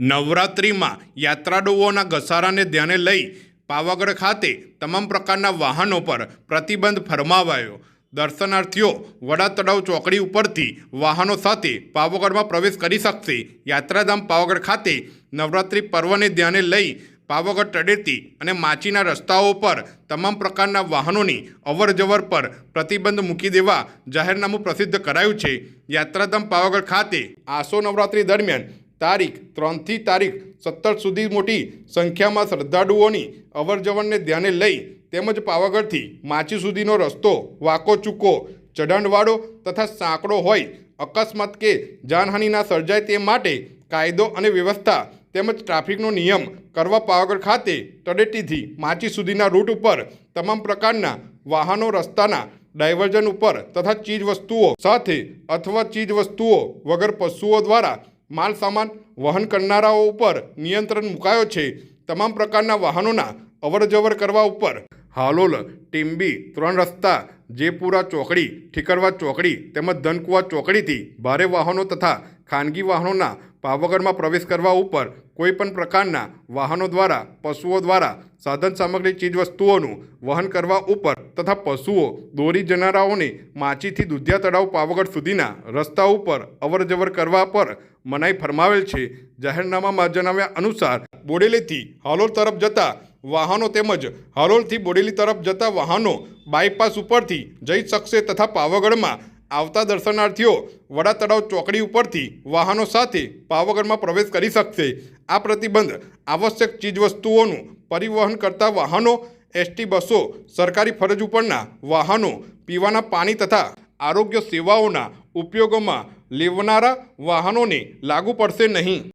નવરાત્રિમાં યાત્રાળુઓના ઘસારાને ધ્યાને લઈ પાવાગઢ ખાતે તમામ પ્રકારના વાહનો પર પ્રતિબંધ ફરમાવાયો. દર્શનાર્થીઓ વડા તળાવ ચોકડી ઉપરથી વાહનો સાથે પાવાગઢમાં પ્રવેશ કરી શકશે. યાત્રાધામ પાવાગઢ ખાતે નવરાત્રિ પર્વને ધ્યાને લઈ પાવાગઢ તળેટી અને માચીના રસ્તાઓ પર તમામ પ્રકારના વાહનોની અવરજવર પર પ્રતિબંધ મૂકી દેવા જાહેરનામું પ્રસિદ્ધ કરાયું છે. યાત્રાધામ પાવાગઢ ખાતે આસો નવરાત્રિ દરમિયાન તારીખ ત્રણથી તારીખ સત્તર સુધી મોટી સંખ્યામાં શ્રદ્ધાળુઓની અવરજવરને ધ્યાને લઈ તેમજ પાવાગઢથી માચી સુધીનો રસ્તો, વાકો ચૂકો, ચઢાણવાળો તથા સાંકડો હોય, અકસ્માત કે જાનહાનિના સર્જાય તે માટે કાયદો અને વ્યવસ્થા તેમજ ટ્રાફિકનો નિયમ કરવા પાવાગઢ ખાતે તળેટીથી માચી સુધીના રૂટ ઉપર તમામ પ્રકારના વાહનો, રસ્તાના ડાયવર્ઝન ઉપર તથા ચીજ વસ્તુઓ સાથે અથવા ચીજ વસ્તુઓ વગર પશુઓ દ્વારા માલ સામાન વહન કરનારાઓ ઉપર નિયંત્રણ મુકાયો છે. તમામ પ્રકારના વાહનોના અવરજવર કરવા ઉપર. હાલોલ ટીમ્બી, ત્રણ રસ્તા, જેપુરા ચોકડી, ઠીકરવા ચોકડી તેમજ ધનકુવા ચોકડીથી ભારે વાહનો તથા ખાનગી વાહનોના પાવાગઢમાં પ્રવેશ કરવા ઉપર કોઈપણ પ્રકારના વાહનો દ્વારા, પશુઓ દ્વારા સાધન સામગ્રી ચીજવસ્તુઓનું વહન કરવા ઉપર તથા પશુઓ દોરી જનારાઓને માચીથી દુધિયા તળાવ પાવાગઢ સુધીના રસ્તા ઉપર અવરજવર કરવા પર મનાઈ ફરમાવેલ છે. જાહેરનામામાં જણાવ્યા અનુસાર, બોડેલીથી હાલોલ તરફ જતા વાહનો તેમજ હાલોલથી બોડેલી તરફ જતા વાહનો બાયપાસ ઉપરથી જઈ શકશે તથા પાવાગઢમાં આવતા દર્શનાર્થીઓ વડા તળાવ ચોકડી ઉપરથી વાહનો સાથે પાવાગઢમાં પ્રવેશ કરી શકશે. આ પ્રતિબંધ આવશ્યક ચીજવસ્તુઓનું પરિવહન કરતા વાહનો, એસટી બસો, સરકારી ફરજ ઉપરના વાહનો, પીવાના પાણી તથા આરોગ્ય સેવાઓના ઉપયોગમાં લેવનારા વાહનોને લાગુ પડશે નહીં.